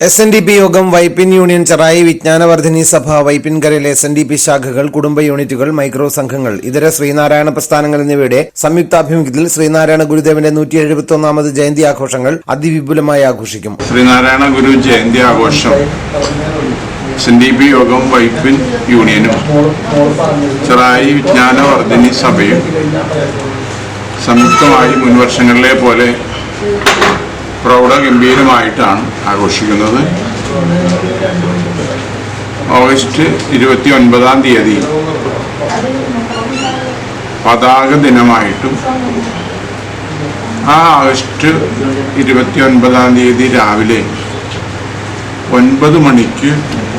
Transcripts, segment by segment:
S N D P യോഗം Vypin union Cherai Vijnanavardhini Sabha വൈപ്പിൻകരയിലെ S N D P ശാഖകൾ കുടുംബ യൂണിറ്റുകൾ മൈക്രോ സംഘങ്ങൾ ഇതര ശ്രീനാരായണ പ്രസ്ഥാനങ്ങൾ എന്നിവയുടെ സംയുക്താഭിമുഖ്യത്തിൽ ശ്രീനാരായണ ഗുരുദേവന്റെ നൂറ്റി എഴുപത്തി ഒന്നാമത് ജയന്തി ആഘോഷങ്ങൾ അതിവിപുലമായി ആഘോഷിക്കും. ശ്രീനാരായണ ഗുരു ജയന്തി ആഘോഷം എസ് എൻ ഡി പി യോഗം വൈപ്പിൻ യൂണിയനും ചെറായി വിജ്ഞാനവർദ്ധിനി സഭയും സംയുക്തമായി മുൻവർഷങ്ങളിലെ പോലെ പ്രൗഢഗംഭീരമായിട്ടാണ് ആഘോഷിക്കുന്നത്. ഓഗസ്റ്റ് ഇരുപത്തി ഒൻപതാം തീയതി പതാക ദിനമായിട്ടും ആ ആഗസ്റ്റ് ഇരുപത്തി ഒൻപതാം തീയതി രാവിലെ ഒൻപത് മണിക്ക്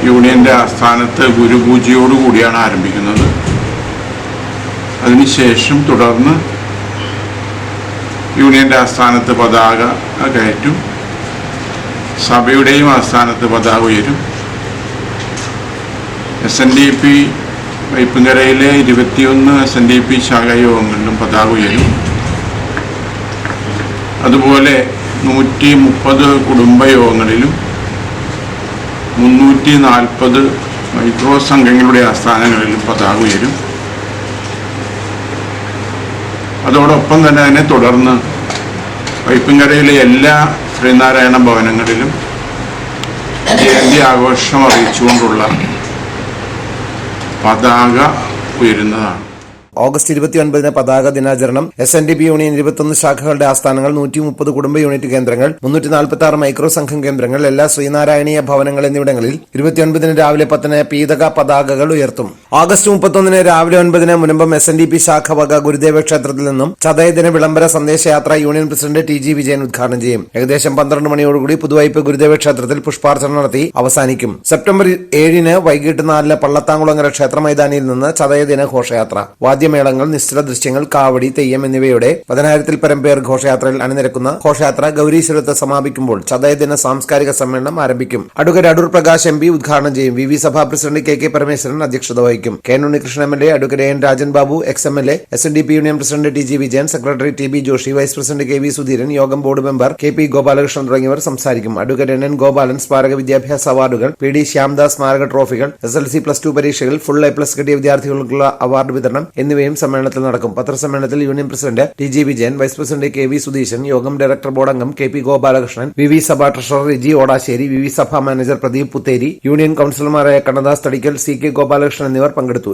യൂണിയന്റെ ആസ്ഥാനത്ത് ഗുരുപൂജയോടുകൂടിയാണ് ആരംഭിക്കുന്നത്. അതിനുശേഷം തുടർന്ന് യൂണിയന്റെ ആസ്ഥാനത്ത് പതാക കയറ്റും സഭയുടെയും ആസ്ഥാനത്ത് പതാക ഉയരും. എസ് എൻ ഡി പി വൈപ്പുങ്കരയിലെ ഇരുപത്തിയൊന്ന് എസ് എൻ ഡി പി ശാഖായോഗങ്ങളിലും പതാക ഉയരും. അതുപോലെ നൂറ്റി മുപ്പത് കുടുംബയോഗങ്ങളിലും മുന്നൂറ്റി നാൽപ്പത് മൈക്രോ സംഘങ്ങളുടെ ആസ്ഥാനങ്ങളിലും പതാക ഉയരും. അതോടൊപ്പം തന്നെ അതിനെ തുടർന്ന് വൈപ്പിൻകരയിലെ എല്ലാ ശ്രീനാരായണ ഭവനങ്ങളിലും ജയന്തി ആഘോഷം അറിയിച്ചുകൊണ്ടുള്ള പതാക ഉയരുന്നതാണ്. ഓഗസ്റ്റ് ഇരുപത്തിയൊൻപതിന് പതാക ദിനാചരണം S N D P union ഇരുപത്തൊന്ന് ശാഖകളുടെ ആസ്ഥാനങ്ങൾ നൂറ്റി മുപ്പത് കുടുംബ യൂണിറ്റ് കേന്ദ്രങ്ങൾ മുന്നൂറ്റി നാൽപ്പത്തി ആറ് മൈക്രോ സംഘം കേന്ദ്രങ്ങൾ എല്ലാ ശ്രീനാരായണീയ ഭവനങ്ങൾ എന്നിവിടങ്ങളിൽ ഇരുപത്തിയൊൻപതിന് രാവിലെ പത്തിന് പീതക പതാകകൾ ഉയർത്തും. ഓഗസ്റ്റ് മുപ്പത്തൊന്നിന് രാവിലെ ഒൻപതിന് Munambam S N D P ശാഖ വക ഗുരുദേവ ക്ഷേത്രത്തിൽ നിന്നും ചതയദിന വിളംബര സന്ദേശയാത്ര union president T G Vijayan ഉദ്ഘാടനം ചെയ്യും. ഏകദേശം പന്ത്രണ്ട് മണിയോടുകൂടി പുതുവൈപ്പ് ഗുരുദേവ ക്ഷേത്രത്തിൽ പുഷ്പാർച്ചന നടത്തി അവസാനിക്കും. സെപ്റ്റംബർ ഏഴിന് വൈകിട്ട് നാലിന് പള്ളത്താങ്കുളങ്ങര ക്ഷേത്ര മൈതാനിയിൽ നിന്ന് ചതയദിന ഘോഷയാത്ര. വാദ്യമേളങ്ങൾ നിശ്ചല ദൃശ്യങ്ങൾ കാവടി തെയ്യം എന്നിവയുടെ പതിനായിരത്തിൽ പരം പേർ ഘോഷയാത്രയിൽ അണിനിരക്കുന്ന ഘോഷയാത്ര ഗൌരീശ്വരത്ത് സമാപിക്കുമ്പോൾ ചതയദിന സാംസ്കാരിക സമ്മേളനം ആരംഭിക്കും. Advocate Adoor Prakash M P ഉദ്ഘാടനം ചെയ്യും. V V Sabha president K K Parameswaran അധ്യക്ഷത വഹിക്കും. K N Unnikrishnan M L A advocate N Rajan Babu ex M L A S N D P union president T G Vijayan secretary T B Joshi vice president K V Sudheeran യോഗം board member K P Gopalakrishnan തുടങ്ങിയവർ സംസാരിക്കും. Advocate N N Gopalan സ്മാരക വിദ്യാഭ്യാസ അവാർഡുകൾ P D Shyamdas സ്മാരക ട്രോഫികൾ S L C plus two പരീക്ഷകൾ full A plus കിട്ടിയ വിദ്യാർത്ഥികൾക്കുള്ള അവാർഡ് വിതരണം എന്നിവയും സമ്മേളനത്തിൽ നടക്കും. പത്രസമ്മേളനത്തിൽ union president T G Vijayan vice president K V Sudheesan യോഗം ഡയറക്ടർ ബോർഡ് അംഗം K P Gopalakrishnan V V Sabha treasurer Riji Odasseri V V Sabha manager Pradeep Putheri union കൌൺസിലർമാരായ Kannadas Thadikkal C K Gopalakrishnan എന്നിവർ പങ്കെടുത്തു.